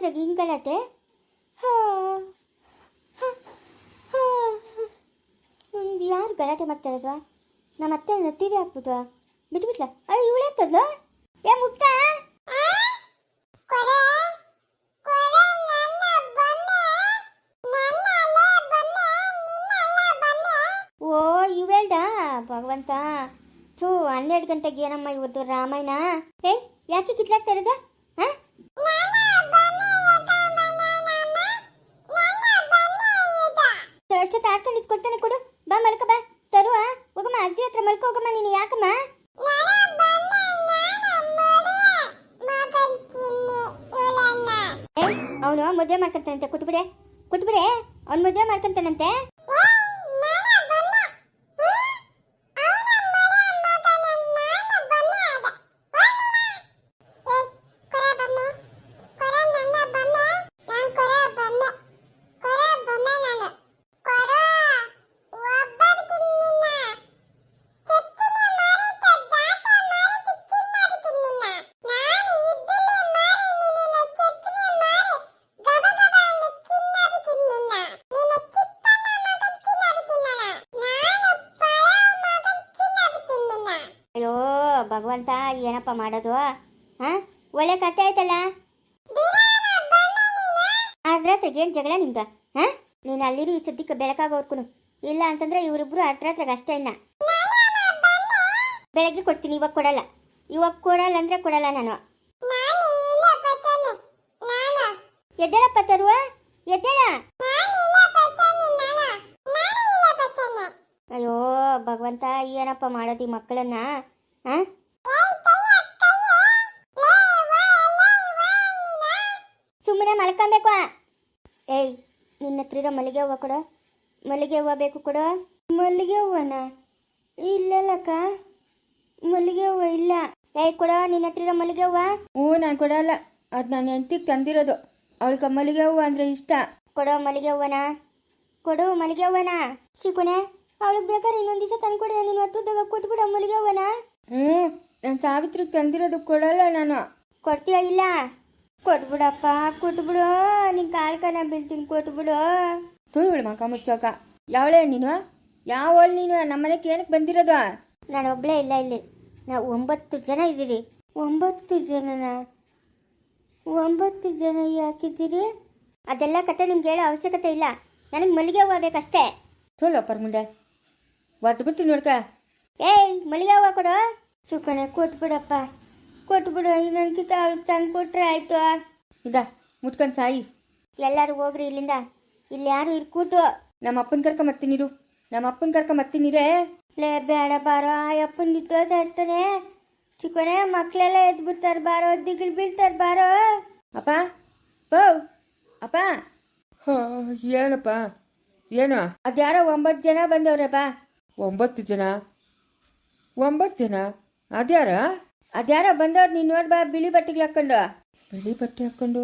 ಅರ್ಧರಾತ್ರಿಗೆ ಹಿಂಗೆ ಗಲಾಟೆ ಹೋ ಯಾರು ಗಲಾಟೆ ಮಾಡ್ತಾ ಇರೋದು? ನಮ್ಮ ಅತ್ತೆ ಟಿ ವಿ ಹಾಕ್ಬಿಟ್ಟು ಬಿಟ್ಬಿಟ್ಲ. ಅಯ್ಯ ಇವಳೆ ಎತ್ತದ್ಲು ಏ ಮುಕ್ತ? ಓ ಇವೇಳ್ಡ ಭಗವಂತ. ಥೂ ಹನ್ನೆರಡು ಗಂಟೆಗೆ ಏನಮ್ಮ ಇವತ್ತು ರಾಮಾಯಣ? ಏ ಯಾಕೆ ಕಿತ್ಲಾಗ್ತಾ ಇರೋದ? ಹಾ? ಅಷ್ಟೊತ್ತು ಆಡ್ಕೊಂಡು ಕೊಡ್ತಾನೆ ಕೊಡು. ಬಾ ಮಲ್ಕ, ಬಾ. ತರುವ. ಹೋಗಮ್ಮ, ಅಜ್ಜಿ ಹತ್ರ ಮಲ್ಕ, ಹೋಗಮ್ಮ, ನೀನು ಯಾಕಮ್ಮ? ಅವನು ಮದುವೆ ಮಾಡ್ಕೊಂತಾನಂತೆ, ಕುತ್ಬಿಡೆ. ಕುತ್ಬಿಡೆ. ಅವ್ನು ಮದುವೆ ಮಾಡ್ಕೊಂತಾನಂತೆ. ಭಗವಂತ, ಏನಪ್ಪ ಮಾಡೋದು? ಹಾ? ಒಳ್ಳೆ ಕತೆ ಆಯ್ತಲ್ಲ? ಆದ್ರೆ ಏನು ಜಗಳ ನಿಮ್ಗ ಹಾ? ನೀನು ಅಲ್ಲಿರಿ ಈ ಸದ್ಯಕ್ಕೆ ಬೆಳಕಾಗೋರ್ಕುನು. ಇಲ್ಲ ಅಂತಂದ್ರೆ ಇವರಿಬ್ರು ಅರ್ಧರಾತ್ರಿಗೆ ಅಷ್ಟೇ ಇನ್ನ. ಬೆಳಗ್ಗೆ ಕೊಡ್ತೀನಿ, ಇವಾಗ ಕೊಡಲ್ಲ. ಇವಾಗ ಕೊಡಲ್ಲ ಅಂದ್ರೆ ಕೊಡಲ್ಲ ನಾನು. ಎದ್ದೇಳಪ್ಪ ತರುವ ಎದ್ದೇಳ? ಅಯ್ಯೋ ಭಗವಂತ, ಏನಪ್ಪ ಮಾಡೋದು ಈ ಮಕ್ಕಳನ್ನ? ಹಾ? ಇರೋ ಮಲ್ಲಿಗೆ ಹೂವು ಕೊಡು. ಮಲ್ಲಿಗೆ ಹೂವು ಬೇಕು ಕೊಡು. ಮಲ್ಲಿಗೆ ಹೂವನ? ಇಲ್ಲಲ್ಲಕ್ಕ ಮಲ್ಲಿಗೆ ಹೂವು ಇಲ್ಲ. ಏಯ್ ಕೊಡ ನಿನ್ನ ಹತ್ರ ಮಲ್ಲಿಗೆ ಹೂವ. ಹ್ಞೂ ನಾನು ಕೊಡಲ್ಲ. ಅದು ನನ್ನ ಹೆಂಡ್ತಿಗೆ ತಂದಿರೋದು. ಅವಳಿಗೆ ಮಲ್ಲಿಗೆ ಹೂವು ಅಂದರೆ ಇಷ್ಟ. ಕೊಡೋ ಮಲ್ಲಿಗೆ ಹೂವನ? ಕೊಡು ಮಲ್ಲಿಗೆ ಹೂವನ? ಶಿಕುನೆ ಅವಳಿಗೆ ಬೇಕಾದ್ರೆ ಇನ್ನೊಂದು ದಿವಸ ತಂದ್ಕೊಡಿ ನೀನು ಒಟ್ಟದಾಗ ಕೊಟ್ಬಿಡ ಮಲ್ಲಿಗೆ ಹೂವನ. ಹ್ಞೂ ನಾನು ಸಾವಿತ್ರಿಗೆ ತಂದಿರೋದು ಕೊಡಲ್ಲ ನಾನು. ಕೊಡ್ತೀಯ ಇಲ್ಲ? ಕೊಟ್ಬಿಡಪ್ಪ ಕೊಟ್ಬಿಡು. ನಿನ್ ಕಾಲ್ ಕನ ಬೀಳ್ತೀನಿ ಕೊಟ್ಬಿಡು. ತೂ ಇವಳು ಮಕ ಮುಚ್ಚೋಕ. ಯಾವಳೆ ನೀನು? ಯಾವಳು ನೀನು? ನಮ್ಮನೆಗೆ ಏನಕ್ಕೆ ಬಂದಿರೋದು? ನಾನು ಒಬ್ಳೇ ಇಲ್ಲ ಇಲ್ಲಿ. ನಾವು ಒಂಬತ್ತು ಜನ ಇದ್ದೀರಿ. ಒಂಬತ್ತು ಜನನ? ಒಂಬತ್ತು ಜನ ಯಾಕಿದ್ದೀರಿ? ಅದೆಲ್ಲ ಕತೆ ನಿಮ್ಗೆ ಹೇಳೋ ಅವಶ್ಯಕತೆ ಇಲ್ಲ. ನನಗೆ ಮಲ್ಲಿಗೆ ಹೂವು ಬೇಕಷ್ಟೇ. ತೋಲ ಪರ್ಮುಂಡೆ ಒದ್ದು ಬಿಡ್ತೀನಿ ನೋಡ್ಕ. ಏಯ್ ಮಲ್ಲಿಗೆ ಹೂವು ಕೊಡು. ಸುಕನೆ ಕೊಟ್ಬಿಡಪ್ಪ. ಕೊಟ್ಬಿಡು ಇನ್ನೊಂದ್ಕಿತ ಅವಳು ತಂದು ಕೊಟ್ರೆ ಆಯ್ತು. ಇದ ಮುಟ್ಕೊಂಡು ಸಾಯಿ. ಎಲ್ಲರೂ ಹೋಗ್ರಿ ಇಲ್ಲಿಂದ. ಇಲ್ಲಿ ಯಾರು ಇರ್ಕೂತು ನಮ್ಮ ಅಪ್ಪನ ಕರ್ಕ ಮತ್ತಿನಿರು ನಮ್ಮ ಅಪ್ಪನ ಕರ್ಕ ಮತ್ತಿನಿರೇ ಲೇ ಬೇಡ ಬಾರೋ ಆ ಅಪ್ಪನ ನಿಂತೋತಾ ಇರ್ತಾನೆ ಚಿಕ್ಕನೆ ಮಕ್ಕಳೆಲ್ಲ ಎದ್ದು ಬಿಡ್ತಾರೆ ಬಾರೋ ದಿಗಿಲ್ ಬೀಳ್ತಾರೆ ಬಾರೋ. ಅಪ್ಪ ಬೌ. ಅಪ್ಪ. ಹಾ ಏನಪ್ಪ? ಏನು? ಅದ್ಯಾರೋ ಒಂಬತ್ತು ಜನ ಬಂದವ್ರಪ್ಪ ಬಾ. ಒಂಬತ್ತು ಜನ? ಒಂಬತ್ತು ಜನ? ಅದ್ಯಾರ? ಅದ್ಯಾರೋ ಬಂದವ್ರು ನೀನು ನೋಡಿ ಬಾ ಬಿಳಿ ಬಟ್ಟೆಗಳು ಹಾಕೊಂಡು ಬಿಳಿ ಬಟ್ಟೆ ಹಾಕ್ಕೊಂಡು?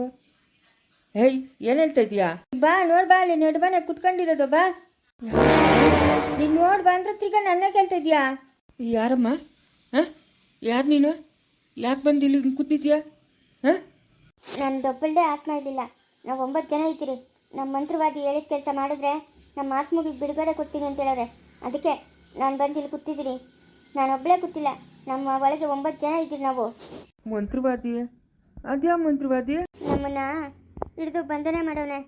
ಏಯ್ ಏನು ಹೇಳ್ತಾ ಇದೀಯಾ ಬಾ ನೋಡ್ ಬಾ ಅಲ್ಲಿ ಬಾನೆ ಕುತ್ಕೊಂಡಿರೋದು ಬಾ. ನೀನ್ ನೋಡ್ ಬಾ ಅಂದ್ರೆ ತಿರ್ಗಾ ನನ್ನ ಕೇಳ್ತಾ ಇದೀಯಾ ಯಾರಮ್ಮ? ಹಾಂ? ಯಾರು ನೀನು? ಯಾಕೆ ಬಂದು ಇಲ್ಲಿ ಹಿಂಗ್ ಕೂತಿದ್ಯಾ ಹಾಂ? ನಮ್ದೊಬ್ಬಳದೇ ಆತ್ಮ ಇರಲಿಲ್ಲ. ನಾವು ಒಂಬತ್ತು ಜನ ಇದ್ದೀರಿ. ನಮ್ಮ ಮಂತ್ರವಾದಿ ಹೇಳಿದ ಕೆಲಸ ಮಾಡಿದ್ರೆ ನಮ್ಮ ಆತ್ಮಗೆ ಬಿಡುಗಡೆ ಕೊಡ್ತೀನಿ ಅಂತ ಹೇಳೋರೆ ಅದಕ್ಕೆ ನಾನು ಬಂದು ಇಲ್ಲಿ ಕೂತಿದ್ದೀನಿ. ನಾನೊಬ್ಬಳೇ ಕೂತಿಲ್ಲ. ನಮ್ಮ ಒಳಗೆ ಒಂಬತ್ತು ಜನ ಇದ್ದೀವಿ ನಾವು. ಮಂತ್ರವಾದಿ? ಅದ್ಯಾವ ಮಂತ್ರವಾದಿ? ನಮ್ಮನ್ನ ಹಿಡಿದು ಬಂಧನೆ ಮಾಡೋನೆ.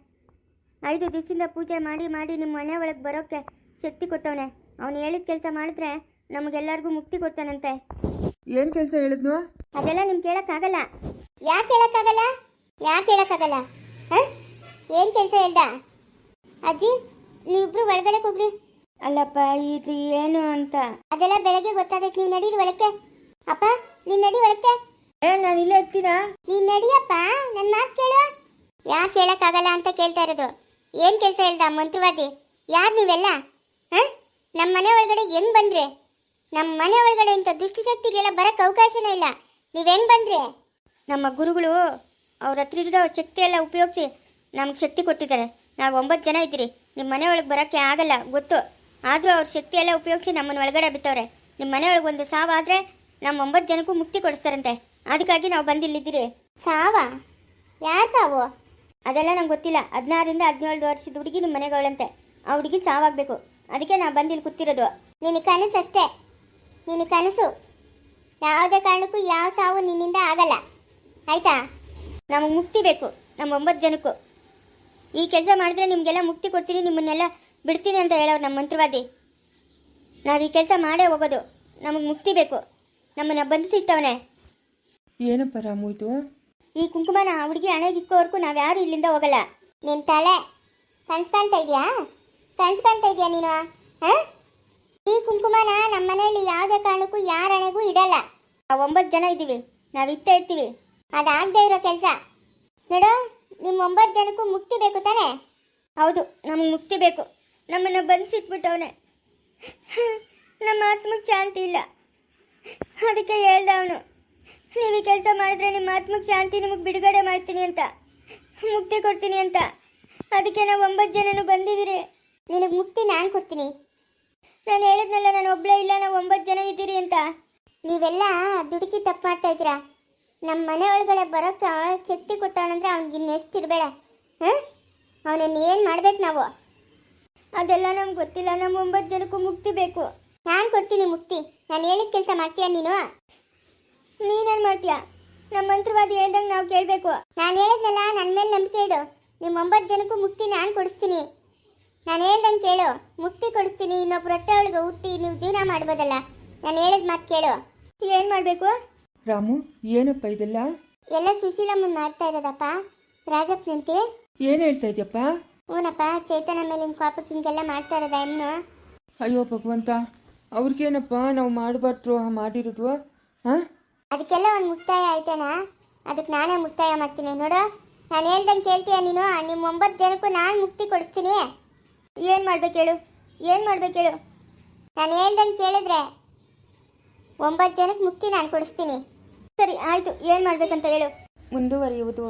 ಐದು ದಿವಸದಿಂದ ಪೂಜೆ ಮಾಡಿ ಮಾಡಿ ನಿಮ್ಮ ಮನೆ ಒಳಗೆ ಬರೋಕ್ಕೆ ಶಕ್ತಿ ಕೊಟ್ಟವನೆ. ಅವನು ಹೇಳಿದ ಕೆಲಸ ಮಾಡಿದ್ರೆ ನಮಗೆಲ್ಲರಿಗೂ ಮುಕ್ತಿ ಕೊಡ್ತಾನಂತೆ. ಏನು ಕೆಲಸ ಹೇಳಿದ್ನು? ಅದೆಲ್ಲ ನಿಮ್ಗೆ ಕೇಳಕ್ಕಾಗಲ್ಲ. ಯಾಕೆ ಹೇಳಕ್ಕಾಗಲ್ಲ ಯಾಕೆ ಹೇಳಕ್ಕಾಗಲ್ಲ ಹಾಂ? ಏನು ಕೆಲಸ ಹೇಳ್ದ? ಅಜ್ಜಿ ನೀವಿಬ್ರು ಒಳಗಡೆ ಹೋಗ್ರಿ. ಅಲ್ಲಪ್ಪ ಇದು ಏನು ಅಂತ? ಅದೆಲ್ಲ ಬೆಳಗ್ಗೆ ಗೊತ್ತಾಗಕ್ಕೆ ನೀವು ನಡೀರಿ ಒಳಕ್ಕೆ. ಅಪ್ಪ ನೀನ್ ನಡಿ ಒಳಕ್ಕೆ. ಏ ನಾನು ಇಲ್ಲೇ ಇರ್ತೀನಾ? ನೀನ್ ನಡಿಯಪ್ಪ ನನ್ನ ಮಾತು ಕೇಳು. ಯಾಕೆ ಕೇಳಕ್ಕಾಗಲ್ಲ ಅಂತ ಕೇಳ್ತಾ ಇರೋದು? ಏನ್ ಕೆಲಸ ಹೇಳ್ದ ಮಂತ್ರವಾದಿ? ಯಾರು ನೀವೆಲ್ಲ? ಹ? ನಮ್ಮ ಮನೆ ಒಳಗಡೆ ಹೆಂಗ್ ಬಂದ್ರೆ? ನಮ್ಮ ಮನೆ ಒಳಗಡೆ ಇಂಥ ದುಷ್ಟಶಕ್ತಿಗೆಲ್ಲ ಬರಕ್ಕೆ ಅವಕಾಶನೇ ಇಲ್ಲ. ನೀವ್ ಹೆಂಗ್ ಬಂದ್ರೆ? ನಮ್ಮ ಗುರುಗಳು ಅವ್ರ ಹತ್ರ ಇರೋ ಶಕ್ತಿ ಎಲ್ಲ ಉಪಯೋಗಿಸಿ ನಮ್ಗೆ ಶಕ್ತಿ ಕೊಟ್ಟಿದ್ದಾರೆ. ನಾವು ಒಂಬತ್ತು ಜನ ಇದ್ದೀರಿ. ನಿಮ್ಮ ಮನೆ ಒಳಗೆ ಬರೋಕ್ಕೆ ಆಗಲ್ಲ ಗೊತ್ತು? ಆದರೂ ಅವ್ರ ಶಕ್ತಿ ಎಲ್ಲ ಉಪಯೋಗಿಸಿ ನಮ್ಮನ್ನು ಒಳಗಡೆ ಬಿಟ್ಟವ್ರೆ. ನಿಮ್ಮ ಮನೆಯೊಳಗೆ ಒಂದು ಸಾವಾದರೆ ನಮ್ಮ ಒಂಬತ್ತು ಜನಕ್ಕೂ ಮುಕ್ತಿ ಕೊಡಿಸ್ತಾರಂತೆ. ಅದಕ್ಕಾಗಿ ನಾವು ಬಂದಿಲ್ಲಿದ್ದೀರಿ ಸಾವ? ಯಾರು ಸಾವು? ಅದೆಲ್ಲ ನಂಗೆ ಗೊತ್ತಿಲ್ಲ. ಹದಿನಾರರಿಂದ ಹದಿನೇಳು ವರ್ಷದ ಹುಡುಗಿ ನಿಮ್ಮ ಮನೆಗಳಂತೆ ಆ ಹುಡುಗಿ ಸಾವಾಗಬೇಕು. ಅದಕ್ಕೆ ನಾ ಬಂದಿಲ್ಲಿ ಕೂತಿರೋದು. ನಿನ್ನ ಕನಸು ಅಷ್ಟೇ. ನಿನ್ನ ಕನಸು. ಯಾವುದೇ ಕಾರಣಕ್ಕೂ ಯಾವ ಸಾವು ನಿನ್ನಿಂದ ಆಗಲ್ಲ. ಆಯ್ತಾ? ನಮಗೆ ಮುಕ್ತಿ ಬೇಕು. ನಮ್ಮ ಒಂಬತ್ತು ಜನಕ್ಕೂ. ಈ ಕೆಲಸ ಮಾಡಿದ್ರೆ ನಿಮಗೆಲ್ಲ ಮುಕ್ತಿ ಕೊಡ್ತೀನಿ. ನಿಮ್ಮನ್ನೆಲ್ಲ ಬಿಡ್ತೀನಿ ಅಂತ ಹೇಳೋರು ನಮ್ಮ ಮಂತ್ರವಾದಿ. ನಾವು ಈ ಕೆಲಸ ಮಾಡೇ ಹೋಗೋದು. ನಮಗೆ ಮುಕ್ತಿ ಬೇಕು. ನಮ್ಮನ್ನ ಬಂಧಿಸಿಟ್ಟವನೆ. ಏನಪ್ಪ ರಾಮು ಇದು? ಈ ಕುಂಕುಮನ ಆ ಹುಡುಗಿ ಹಣೆಗೆ ಇಕ್ಕೋವರೆಗೂ ನಾವು ಯಾರು ಇಲ್ಲಿಂದ ಹೋಗಲ್ಲ. ನಿನ್ನ ತಲೆ ಕನ್ಸ್ ಕಾಣ್ತಾ ಇದೆಯಾ? ಕನ್ಸ್ ಕಾಣ್ತಾ ಇದೆಯಾ ನೀನು? ಹಾಂ? ಈ ಕುಂಕುಮನ ನಮ್ಮ ಮನೆಯಲ್ಲಿ ಯಾವುದೇ ಕಾರಣಕ್ಕೂ ಯಾರ ಹಣೆಗೂ ಇಡಲ್ಲ. ನಾವು ಒಂಬತ್ತು ಜನ ಇದ್ದೀವಿ. ನಾವು ಇಟ್ಟೇ ಇರ್ತೀವಿ. ಅದಾಗದೇ ಇರೋ ಕೆಲಸ. ನೋಡು ನಿಮ್ಮ ಒಂಬತ್ತು ಜನಕ್ಕೂ ಮುಕ್ತಿ ಬೇಕು ತಾನೇ? ಹೌದು ನಮಗೆ ಮುಕ್ತಿ ಬೇಕು. ನಮ್ಮನ್ನು ಬಂಧಿಸಿಟ್ಬಿಟ್ಟವನೆ. ನಮ್ಮ ಆತ್ಮಕ್ಕೆ ಶಾಂತಿ ಇಲ್ಲ. ಅದಕ್ಕೆ ಹೇಳ್ದ ಅವನು, ನೀವು ಕೆಲಸ ಮಾಡಿದ್ರೆ ನಿಮ್ಮ ಆತ್ಮಕ್ಕೆ ಶಾಂತಿ ನಿಮಗೆ ಬಿಡುಗಡೆ ಮಾಡ್ತೀನಿ ಅಂತ, ಮುಕ್ತಿ ಕೊಡ್ತೀನಿ ಅಂತ. ಅದಕ್ಕೆ ನಾವು ಒಂಬತ್ತು ಜನನು ಬಂದಿದ್ದೀರಿ. ನಿನಗೆ ಮುಕ್ತಿ ನಾನು ಕೊಡ್ತೀನಿ. ನಾನು ಹೇಳಿದ್ನಲ್ಲ, ನಾನು ಒಬ್ಬಳೇ ಇಲ್ಲ, ನಾವು ಒಂಬತ್ತು ಜನ ಇದ್ದೀರಿ ಅಂತ. ನೀವೆಲ್ಲ ದುಡುಕಿ ತಪ್ಪು ಮಾಡ್ತಾ ಇದ್ದೀರಾ? ನಮ್ಮ ಮನೆ ಒಳಗಡೆ ಬರೋಕ್ಕೆ ಶಕ್ತಿ ಕೊಟ್ಟವನಂದ್ರೆ ಅವ್ನಿಗೆ ಇನ್ನೆಷ್ಟು ಇರಬೇಡ. ಹಾಂ? ಅವನನ್ನು ಏನು ಮಾಡ್ಬೇಕು ನಾವು? ಅದೆಲ್ಲ ನಮ್ಗೆ ಗೊತ್ತಿಲ್ಲ. ನಮ್ಮ ಒಂಬತ್ತು ಜನಕ್ಕೂ ಮುಕ್ತಿ ಬೇಕು. ನಾನು ಕೊಡ್ತೀನಿ ಮುಕ್ತಿ. ನಾನು ಹೇಳಿದ ಕೆಲಸ ಮಾಡ್ತೀಯ ನೀನು? ನೀನೇನು ಮಾಡ್ತೀಯ? ನಮ್ಮ ಮಂತ್ರವಾದಿ ಹೇಳ್ದಂಗೆ ನಾವು ಕೇಳಬೇಕು. ನಾನು ಹೇಳಿದ್ನಲ್ಲ ನನ್ನ ಮೇಲೆ ನಂಬಿಕೆ ಇಡು. ನಿಮ್ಮ ಒಂಬತ್ತು ಜನಕ್ಕೂ ಮುಕ್ತಿ ನಾನು ಕೊಡಿಸ್ತೀನಿ. ನಾನು ಹೇಳ್ದಂಗೆ ಕೇಳು. ಮುಕ್ತಿ ಕೊಡಿಸ್ತೀನಿ. ಇನ್ನೊಬ್ಬ ರೊಟ್ಟೆ ಒಳಗೆ ಹುಟ್ಟಿ ನೀವು ಜೀವನ ಮಾಡ್ಬೋದಲ್ಲ. ನಾನು ಹೇಳಿದ ಮಾತು ಕೇಳು. ಏನು ಮಾಡಬೇಕು? ರಾಮು ಏನಪ್ಪ ಇದೆಲ್ಲ? ಎಲ್ಲ ಸುಶೀಲಮ್ಮನ್ ಮಾಡ್ತಾ ಇರೋದಪ್ಪ. ರಾಜಪ್ಪ ನಿಂತಿ. ಏನು ಹೇಳ್ತಾ ಇದೆಯಪ್ಪ? ಹ್ಞೂನಪ್ಪ ಚೇತನ ಮೇಲೆ ಕೋಪಕ್ಕೆ ಹಿಂಗೆಲ್ಲ ಮಾಡ್ತಾ ಇರೋದ ಎಮ್ನು ಅಯ್ಯೋ ಭಗವಂತ ಅವ್ರಿಗೇನಪ್ಪ ನಾವು ಮಾಡಬಾರ್ದು ಮಾಡಿರೋದು ಹಾಂ ಅದಕ್ಕೆಲ್ಲ ಒಂದು ಮುಕ್ತಾಯ ಆಯ್ತೇನ? ಅದಕ್ಕೆ ನಾನೇ ಮುಕ್ತಾಯ ಮಾಡ್ತೀನಿ ನೋಡು. ನಾನು ಹೇಳ್ದಂಗೆ ಕೇಳ್ತೀಯ ನೀನು? ನಿಮ್ಮ ಒಂಬತ್ತು ಜನಕ್ಕೂ ನಾನು ಮುಕ್ತಿ ಕೊಡಿಸ್ತೀನಿ. ಏನು ಮಾಡ್ಬೇಕು ಹೇಳು? ಏನು ಮಾಡ್ಬೇಕು ಹೇಳು? ನಾನು ಹೇಳ್ದಂಗೆ ಕೇಳಿದ್ರೆ ಒಂಬತ್ತು ಜನಕ್ಕೆ ಮುಕ್ತಿ ನಾನು ಕೊಡಿಸ್ತೀನಿ. ಸರಿ ಆಯಿತು. ಏನು ಮಾಡ್ಬೇಕಂತ ಹೇಳು? ಮುಂದುವರಿಯುವುದು.